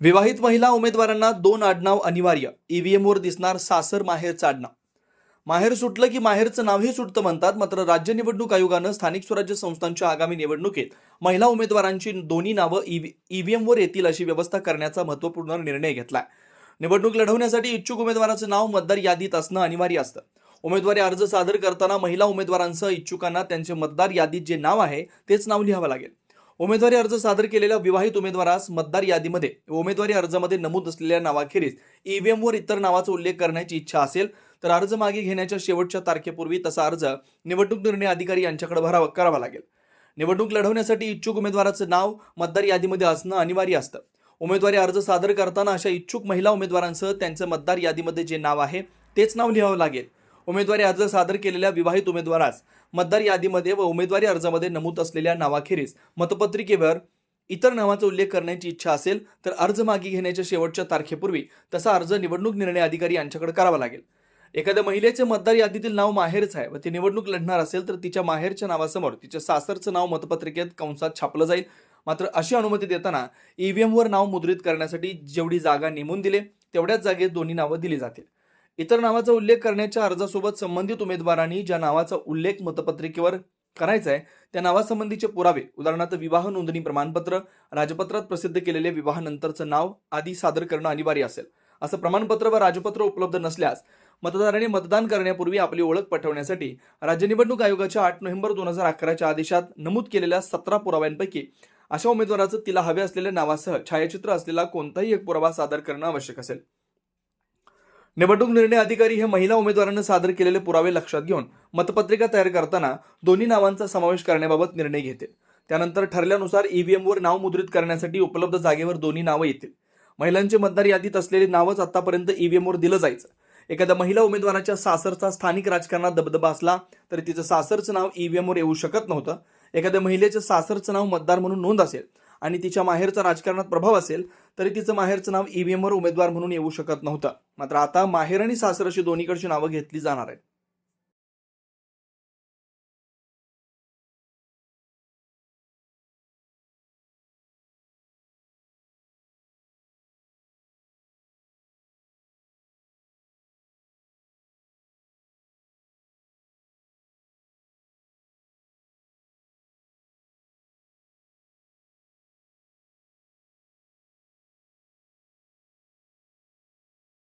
विवाहित महिला उमेदवारांना दोन आडनाव अनिवार्य. ईव्हीएमवर दिसणार सासर माहेरचं आडनाव माहेर सुटलं की माहेरचं नावही सुटतं म्हणतात मात्र राज्य निवडणूक आयोगानं स्थानिक स्वराज्य संस्थांच्या आगामी निवडणुकीत महिला उमेदवारांची दोन्ही नावं ईव्हीएमवर येतील अशी व्यवस्था करण्याचा महत्त्वपूर्ण निर्णय घेतलाय. निवडणूक लढवण्यासाठी इच्छुक उमेदवाराचं नाव मतदार यादीत असणं अनिवार्य असतं. उमेदवारी अर्ज सादर करताना महिला उमेदवारांसह इच्छुकांना त्यांचे मतदार यादीत जे नाव आहे तेच नाव लिहावं लागेल. उमेदवारी अर्ज सादर केलेल्या विवाहित उमेदवारास मतदार यादीमध्ये उमेदवारी अर्जामध्ये नमूद असलेल्या नावाखेरीज ईव्हीएमवर इतर नावाचा उल्लेख करण्याची इच्छा असेल तर अर्ज मागे घेण्याच्या शेवटच्या तारखेपूर्वी तसा अर्ज निवडणूक निर्णय अधिकारी यांच्याकडे भरावा करावा लागेल. निवडणूक लढवण्यासाठी इच्छुक उमेदवाराचं नाव मतदार यादीमध्ये असणं अनिवार्य असतं. उमेदवारी अर्ज सादर करताना अशा इच्छुक महिला उमेदवारांसह त्यांचं मतदार यादीमध्ये जे नाव आहे तेच नाव लिहावं लागेल. उमेदवारी अर्ज सादर केलेल्या विवाहित उमेदवारास मतदार यादीमध्ये व उमेदवारी अर्जामध्ये नमूद असलेल्या नावाखेरीज मतपत्रिकेवर इतर नावाचा उल्लेख करण्याची इच्छा असेल तर अर्ज मागे घेण्याच्या शेवटच्या तारखेपूर्वी तसा अर्ज निवडणूक निर्णय अधिकारी यांच्याकडे करावा लागेल. एखाद्या महिलेचे मतदार यादीतील नाव माहेरच आहे व ती निवडणूक लढणार असेल तर तिच्या माहेरच्या नावासमोर तिच्या सासरचं नाव मतपत्रिकेत कंसात छापलं जाईल. मात्र अशी अनुमती देताना ईव्हीएमवर नाव मुद्रित करण्यासाठी जेवढी जागा नेमून दिले तेवढ्याच जागेत दोन्ही नावं दिली जातील. इतर नावाचा उल्लेख करण्याच्या अर्जासोबत संबंधित उमेदवारांनी ज्या नावाचा उल्लेख मतपत्रिकेवर करायचा आहे त्या नावासंबंधीचे पुरावे उदाहरणार्थ विवाह नोंदणी प्रमाणपत्र राजपत्रात प्रसिद्ध केलेले विवाहानंतरचं नाव आदी सादर करणं अनिवार्य असेल. असं प्रमाणपत्र व राजपत्र उपलब्ध नसल्यास मतदारांनी मतदान करण्यापूर्वी आपली ओळख पटवण्यासाठी राज्य निवडणूक आयोगाच्या आठ नोव्हेंबर दोन हजार अकराच्या आदेशात नमूद केलेल्या सतरा पुराव्यांपैकी अशा उमेदवाराचं तिला हवे असलेल्या नावासह छायाचित्र असलेला कोणताही एक पुरावा सादर करणं आवश्यक असेल. निवडणूक निर्णय अधिकारी हे महिला उमेदवारांनी सादर केलेले पुरावे लक्षात घेऊन मतपत्रिका तयार करताना दोन्ही नावांचा समावेश करण्याबाबत निर्णय घेतील. त्यानंतर ठरल्यानुसार ईव्हीएमवर नाव मुद्रित करण्यासाठी उपलब्ध जागेवर दोन्ही नावं येतील. महिलांचे मतदार यादीत असलेले नावच आतापर्यंत ईव्हीएमवर दिलं जायचं. एखाद्या महिला उमेदवाराच्या सासरचा स्थानिक राजकारणात दबदबा असला तरी तिचं सासरचं नाव ईव्हीएमवर येऊ शकत नव्हतं. एखाद्या महिलेचं सासरचं नाव मतदार म्हणून नोंद असेल आणि तिच्या माहेरचा राजकारणात प्रभाव असेल तरी तिचं माहेरचं नाव ईव्हीएमवर उमेदवार म्हणून येऊ शकत नव्हतं. मात्र आता माहेर आणि सासर अशी दोन्हीकडची नावं घेतली जाणार आहेत.